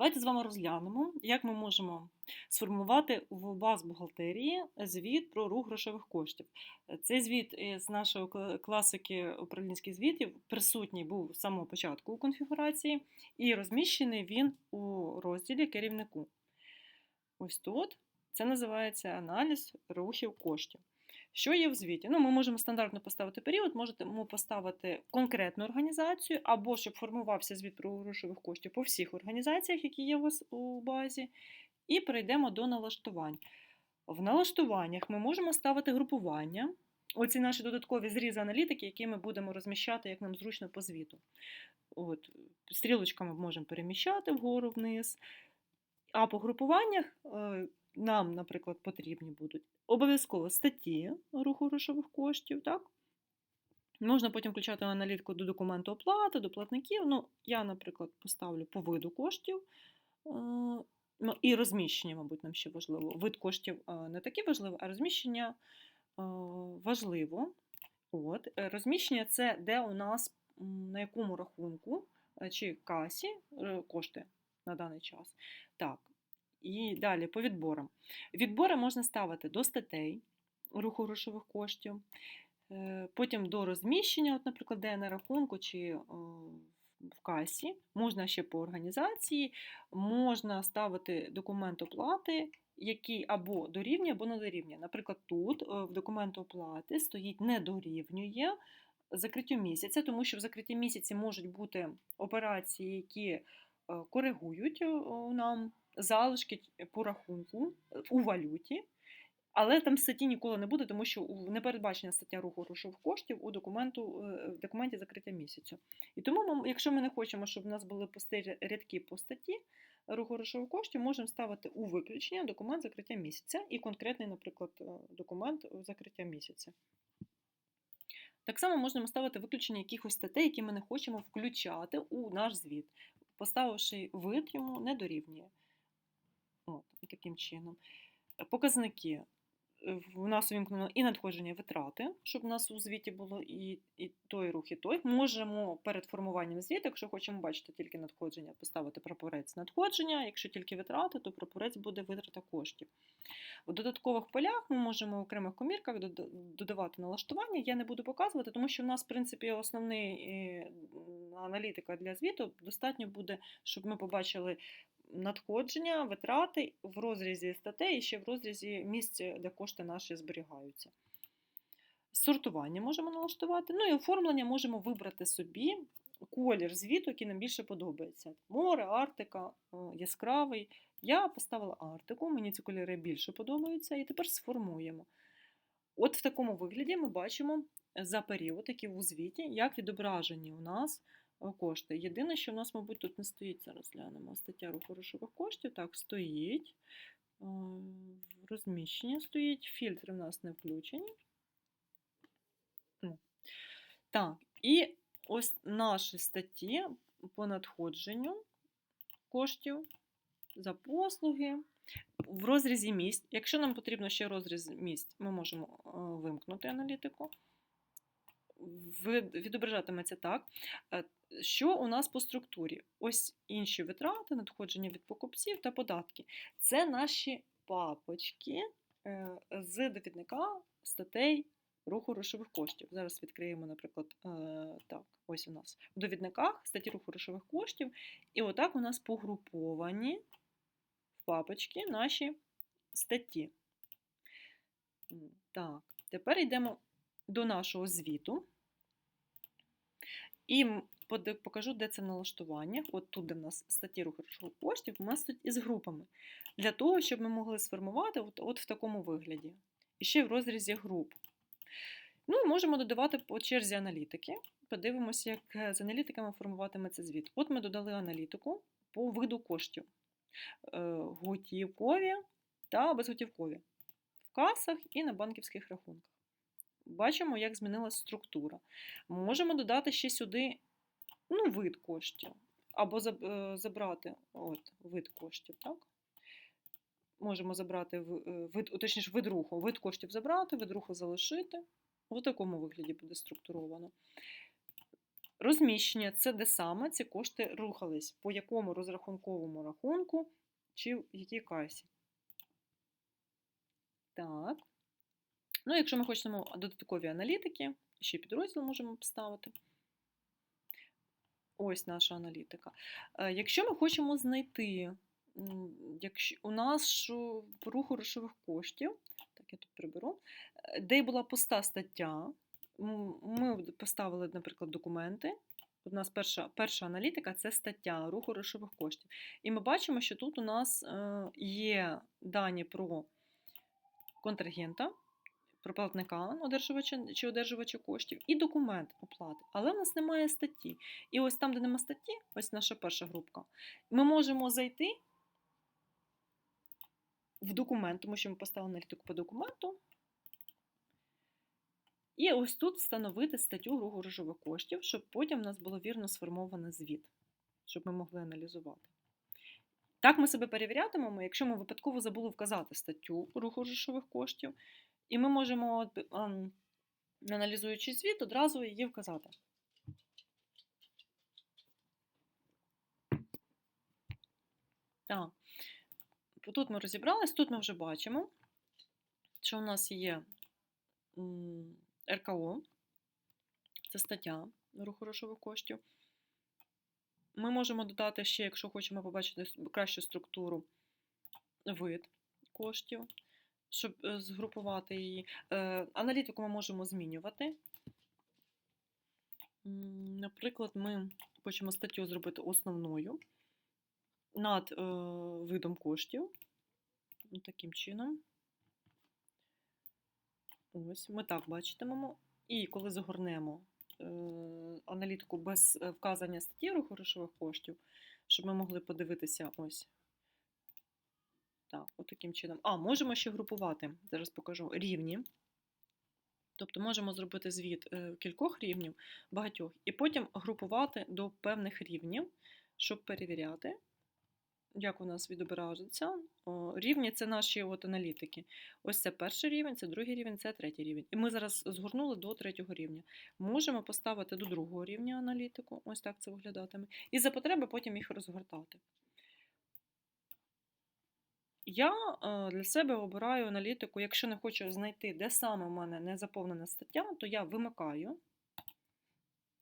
Давайте з вами розглянемо, як ми можемо сформувати в баз бухгалтерії звіт про рух грошових коштів. Цей звіт з нашої класики управлінських звітів присутній був з самого початку у конфігурації, і розміщений він у розділі керівнику. Ось тут це називається аналіз рухів коштів. Що є в звіті? Ну, ми можемо стандартно поставити період, можемо поставити конкретну організацію, або щоб формувався звіт про грошових коштів по всіх організаціях, які є у вас у базі. І перейдемо до налаштувань. В налаштуваннях ми можемо ставити групування. Оці наші додаткові зрізи аналітики, які ми будемо розміщати, як нам зручно по звіту. От, стрілочками можемо переміщати вгору вниз. А по групуваннях е, нам, наприклад, потрібні будуть обов'язково статті руху грошових коштів. Так? Можна потім включати аналітику до документу оплати, до платників. Ну, я, наприклад, поставлю по виду коштів. е, Ну, і розміщення, мабуть, нам ще важливо. Вид коштів е, не таке важливо, а розміщення е, важливо. От. Розміщення це де у нас на якому рахунку чи касі кошти на даний час. Так. І далі по відборам. Відбори можна ставити до статей руху грошових коштів, е, потім до розміщення, от, наприклад, де на рахунку чи е, в касі, можна ще по організації, можна ставити документ оплати, який або дорівнює, або не дорівнює. Наприклад, тут е, в документу оплати стоїть не дорівнює закриттю місяця, тому що в закритті місяці можуть бути операції, які коригують нам залишки по рахунку е, у валюті. Але там статті ніколи не буде, тому що не передбачена стаття руху грошових коштів у документу, е, в документі закриття місяцю. І тому, ми, якщо ми не хочемо, щоб у нас були пусті рядки по статті руху грошових коштів, можемо ставити у виключення документ закриття місяця і конкретний, наприклад, е, документ закриття місяця. Так само можемо ставити виключення якихось статей, які ми не хочемо включати у наш звіт, поставивши вид йому не дорівнює. От, таким чином. Показники. Е, У нас увімкнено і надходження витрати, щоб у нас у звіті було і, і той рух, і той. Можемо перед формуванням звіту, якщо хочемо бачити тільки надходження, поставити прапорець надходження. Якщо тільки витрати, то прапорець буде витрата коштів. У додаткових полях ми можемо в окремих комірках додавати налаштування. Я не буду показувати, тому що в нас, в принципі, основний е, аналітика для звіту достатньо буде, щоб ми побачили надходження, витрати в розрізі статей і ще в розрізі місць, де кошти наші зберігаються. Сортування можемо налаштувати. Ну і оформлення можемо вибрати собі колір звіту, який нам більше подобається. Море, Арктика, е, яскравий. Я поставила Арктику, мені ці кольори більше подобаються, і тепер сформуємо. От в такому вигляді ми бачимо за період, який у звіті, як відображені у нас кошти. Єдине, що в нас, мабуть, тут не стоїть, зараз глянемо. Стаття руху грошових коштів. Так, стоїть. Е, Розміщення стоїть, фільтри в нас не включені. Так, і ось наші статті по надходженню коштів за послуги. В розрізі місць. Якщо нам потрібно ще розріз місць, ми можемо е, вимкнути аналітику. Відображатиметься так. Що у нас по структурі? Ось інші витрати, надходження від покупців та податки. Це наші папочки е, з довідника статей руху грошових коштів. Зараз відкриємо, наприклад, е, так, ось у нас в довідниках статті руху грошових коштів. І отак у нас погруповані в папочки наші статті. Так, тепер йдемо до нашого звіту. І покажу, де це в налаштуваннях. От тут, де в нас статті руху грошових коштів, у нас тут із групами. Для того, щоб ми могли сформувати от, от в такому вигляді. І ще в розрізі груп. Ну, можемо додавати по черзі аналітики. Подивимося, як е, з аналітиками формуватиметься звіт. От ми додали аналітику по виду коштів. Е, Готівкові та безготівкові. В касах і на банківських рахунках. Бачимо, як змінилася структура. Можемо додати ще сюди ну, вид коштів. Або е, забрати от, вид коштів. так? Можемо забрати в- е, вид, точніше, вид руху. Вид коштів забрати, вид руху залишити. У такому вигляді буде структуровано. Розміщення це де саме ці кошти рухались, по якому розрахунковому рахунку чи в якій касі. Так. Ну, якщо ми хочемо додаткові аналітики, ще підрозділ можемо поставити. Ось наша аналітика. Е, Якщо ми хочемо знайти якщо у по руху грошових коштів, так я тут приберу, е, де була пуста стаття, ми поставили, наприклад, документи. У нас перша, перша аналітика це стаття руху грошових коштів. І ми бачимо, що тут у нас е, є дані про контрагента, про платника одержувача чи одержувача коштів, і документ оплати. Але в нас немає статті. І ось там, де немає статті, ось наша перша групка, ми можемо зайти в документ, тому що ми поставили аналітику по документу. І ось тут встановити статтю руху грошових коштів, щоб потім у нас було вірно сформований звіт, щоб ми могли аналізувати. Так ми себе перевірятимемо, якщо ми випадково забули вказати статтю руху грошових коштів, і ми можемо, ем, аналізуючи звіт, одразу її вказати. Так, тут ми розібрались, тут ми вже бачимо, що у нас є РКО, це стаття руху грошових коштів. Ми можемо додати ще, якщо хочемо побачити кращу структуру, вид коштів, щоб е, згрупувати її. Е, Аналітику ми можемо змінювати. Наприклад, ми хочемо статтю зробити основною над е, видом коштів. Таким чином. Ось, ми так бачитимемо. І коли загорнемо аналітику без вказання статті руху грошових коштів, щоб ми могли подивитися ось. Так, от таким чином. А, можемо ще групувати, зараз покажу, рівні. Тобто можемо зробити звіт е, кількох рівнів, багатьох, і потім групувати до певних рівнів, щоб перевіряти, як у нас відображаться. Рівні це наші от аналітики. Ось це перший рівень, це другий рівень, це третій рівень. І ми зараз згорнули до третього рівня. Можемо поставити до другого рівня аналітику, ось так це виглядатиме. І за потреби потім їх розгортати. Я е, для себе обираю аналітику, якщо не хочу знайти, де саме в мене не заповнена стаття, то я вимикаю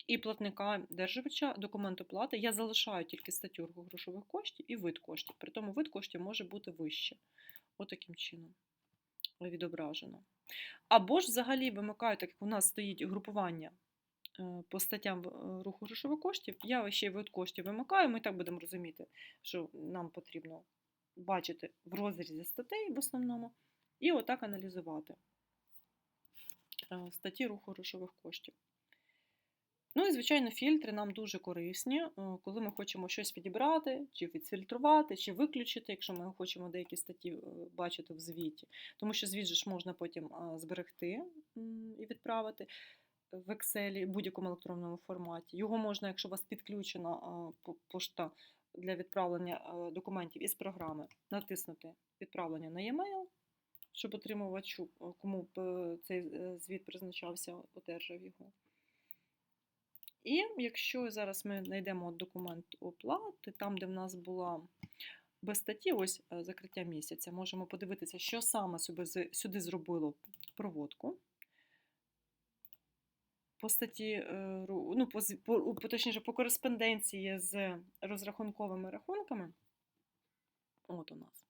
і платника держувача документ оплати. Я залишаю тільки статтю грошових коштів і вид коштів. При тому вид коштів може бути вище. Отаким чином відображено. Або ж взагалі вимикаю, так як у нас стоїть групування е, по статтям е, руху грошових коштів, я ще й вид коштів вимикаю, ми так будемо розуміти, що нам потрібно бачити в розрізі статей в основному, і отак аналізувати е, статті руху грошових коштів. Ну і, звичайно, фільтри нам дуже корисні, е, коли ми хочемо щось відібрати, чи відфільтрувати, чи виключити, якщо ми хочемо деякі статті е, бачити в звіті. Тому що звіт же ж можна потім зберегти і відправити в Excel в будь-якому електронному форматі. Його можна, якщо у вас підключена пошта для відправлення е, документів із програми, натиснути відправлення на e-mail, щоб отримувачу, е, кому е, цей звіт призначався, одержав його. І якщо зараз ми знайдемо документ оплати, там, де в нас була без статті, ось закриття місяця, можемо подивитися, що саме сюди зробило проводку. По статті, е, ну, по, по, точніше, по кореспонденції з розрахунковими рахунками. От у нас.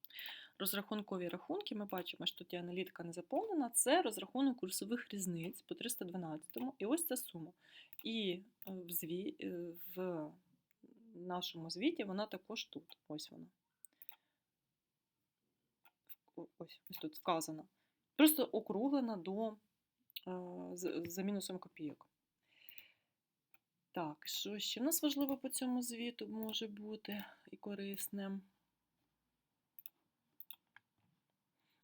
Розрахункові рахунки, ми бачимо, що тут аналітика не заповнена. Це розрахунок курсових різниць по 312-му, і ось ця сума. І е, в, зві... е, в нашому звіті вона також тут. Ось вона. Ось, ось тут вказана. Просто округлена до за мінусом копійок. Так, що ще в нас важливо по цьому звіту може бути і корисним?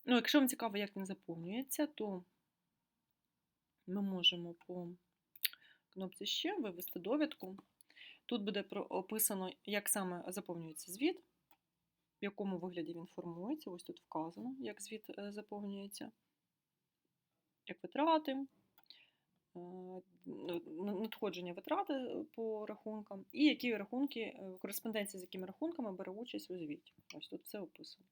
Ну, якщо вам цікаво, як він заповнюється, то ми можемо по кнопці ще вивести довідку. Тут буде описано, як саме заповнюється звіт, в якому вигляді він формується. Ось тут вказано, як звіт е, заповнюється, як витрати, е, надходження витрати е, по рахункам, і які рахунки, е, кореспонденція з якими рахунками бере участь у звіті. Ось тут все описано.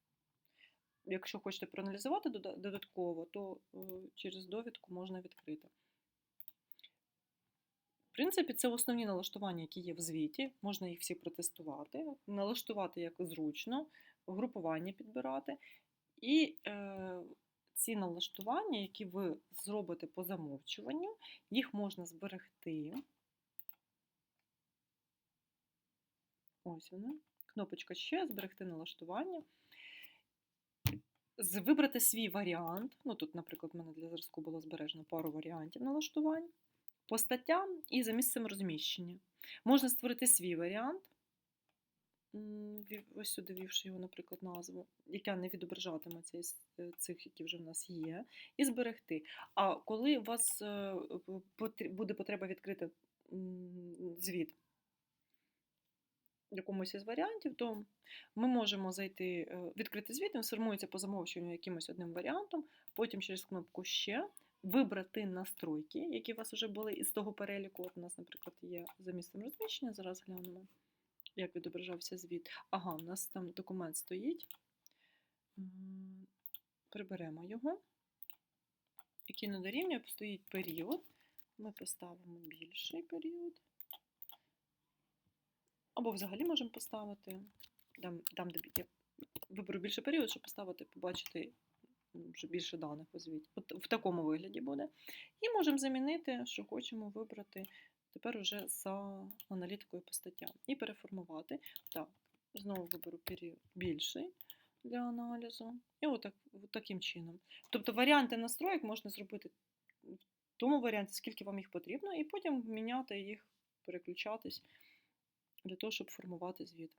Якщо хочете проаналізувати додатково, то через довідку можна відкрити. В принципі, це основні налаштування, які є в звіті. Можна їх всі протестувати, налаштувати як зручно, групування підбирати. І ці налаштування, які ви зробите по замовчуванню, їх можна зберегти. Ось вони. Кнопочка ще зберегти налаштування. Вибрати свій варіант. Ну, тут, наприклад, в мене для зразку було збережено пару варіантів налаштувань по статтям і за місцем розміщення. Можна створити свій варіант, ось сюди ввівши його, наприклад, назву, яка не відображатиме цей е, цих, які вже в нас є, і зберегти. А коли у вас е, буде потреба відкрити звіт якомусь із варіантів, то ми можемо зайти, е, відкрити звіт, він сформується по замовчуванню якимось одним варіантом, потім через кнопку Ще вибрати настройки, які у вас вже були із того переліку. От у нас, наприклад, є за місцем розміщення. Зараз глянемо, як відображався звіт. Ага, у нас там документ стоїть. Приберемо його. Який не дорівнює, стоїть період. Ми поставимо більший період. Або взагалі можемо поставити. Там де я виберу більше період, щоб поставити, побачити вже більше даних у звіті. От в такому вигляді буде. І можемо замінити, що хочемо вибрати тепер уже за аналітикою по статтям. І переформувати. Так, знову виберу період більший для аналізу. І отак, от таким чином. Тобто варіанти настроєк можна зробити в тому варіанті, скільки вам їх потрібно, і потім міняти їх, переключатись для того, щоб формувати звіт.